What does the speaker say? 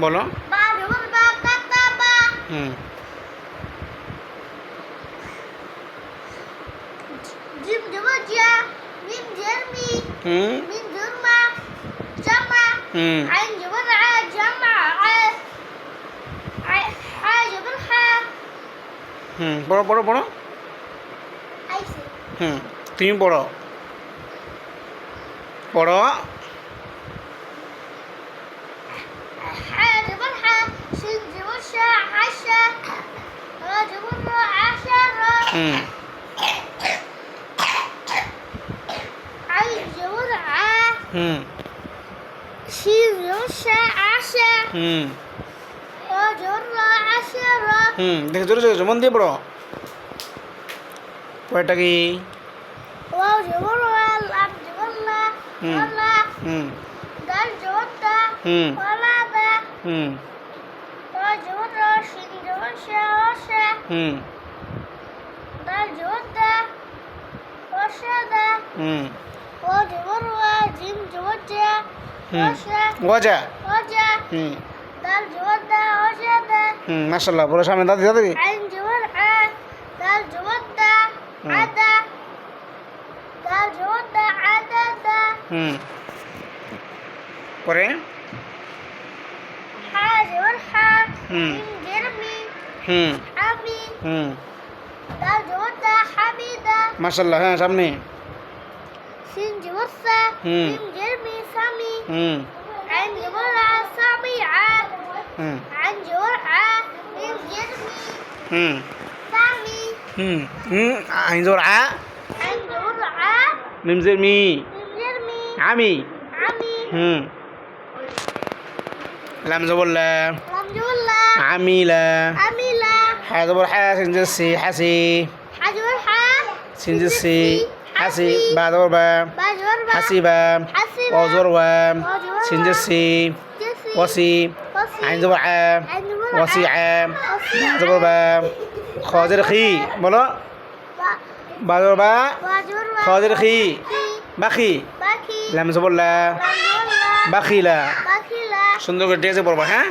বলো। হুম। মি হুম। হুম। আইন জবর আ জামা আ আই হা জবর হা হুম পড়ো পড়ো পড়ো হুম তুমি পড়ো পড়ো হা জবর হা শিন জবর শা হাশা রা জবর রা আশা রা হুম। হুম। হুম। হুম দেখে জোরে জোরে মন দিয়ে পড়ো। পরেরটা কি? হুম। হুম। হুম। হুম। হুম। ও জিম জবর জা হুম। হুম মাশাল্লাহ পুরো সামনে দাদি দাদি। হুম। পরে? হা জবর হা হুম। মিম হুম। হুম মাশাল্লাহ হ্যাঁ সামনে। হুম। হুম। হুম। হুম। হুম। আইন জোর আ মিমজের মি। আমি হুম লাম জবর লা লাম জবর লা আমি লা হা জবর হা সিনজের সি হাসি হা জবর হা সিনজের সি হাসি বা জবর বা বা বা হাসি বা অজর ওয়া সিনজের সি জেসি ওয়াসি ওয়াসি আইন জবর আ ওয়াসি আ বা জবর বা খজের খি বলো বা বা বা বা খজের খি বাকি লাম জবর লা বাখিলা সুন্দর করে ডেজে পড়বা হ্যাঁ?